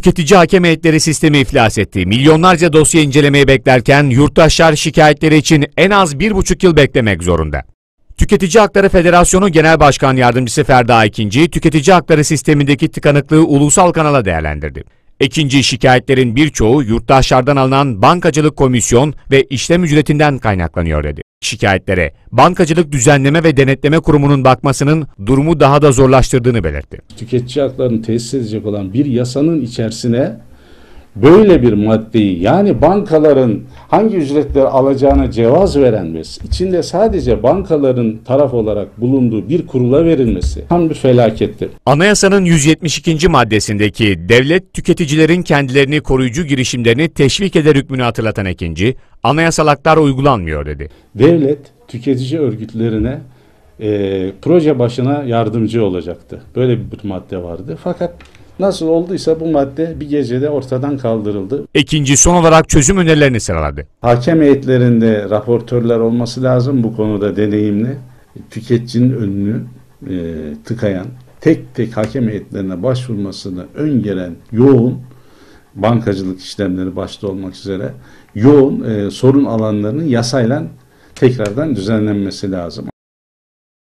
Tüketici hakem heyetleri sistemi iflas etti. Milyonlarca dosya incelemeyi beklerken yurttaşlar şikayetleri için en az bir buçuk yıl beklemek zorunda. Tüketici Hakları Federasyonu Genel Başkan Yardımcısı Ferda Ekinci, tüketici hakları sistemindeki tıkanıklığı ulusal kanala değerlendirdi. Ekinci şikayetlerin birçoğu yurttaşlardan alınan bankacılık komisyon ve işlem ücretinden kaynaklanıyor dedi. Şikayetlere Bankacılık Düzenleme ve Denetleme Kurumu'nun bakmasının durumu daha da zorlaştırdığını belirtti. tüketici haklarını tesis edecek olan bir yasanın içerisine böyle bir maddeyi yani bankaların hangi ücretleri alacağına cevaz veren ve içinde sadece bankaların taraf olarak bulunduğu bir kurula verilmesi tam bir felakettir. Anayasanın 172. maddesindeki devlet tüketicilerin kendilerini koruyucu girişimlerini teşvik eder hükmünü hatırlatan Ekinci, anayasal haklar uygulanmıyor dedi. Devlet tüketici örgütlerine e, proje başına yardımcı olacaktı. Böyle bir madde vardı. Fakat nasıl olduysa bu madde bir gecede ortadan kaldırıldı. Ekinci son olarak çözüm önerilerini sıraladı. Hakem heyetlerinde raportörler olması lazım bu konuda deneyimli. Tüketicinin önünü e, tıkayan, tek tek hakem heyetlerine başvurmasını öngören yoğun bankacılık işlemleri başta olmak üzere yoğun e, sorun alanlarının yasayla tekrardan düzenlenmesi lazım.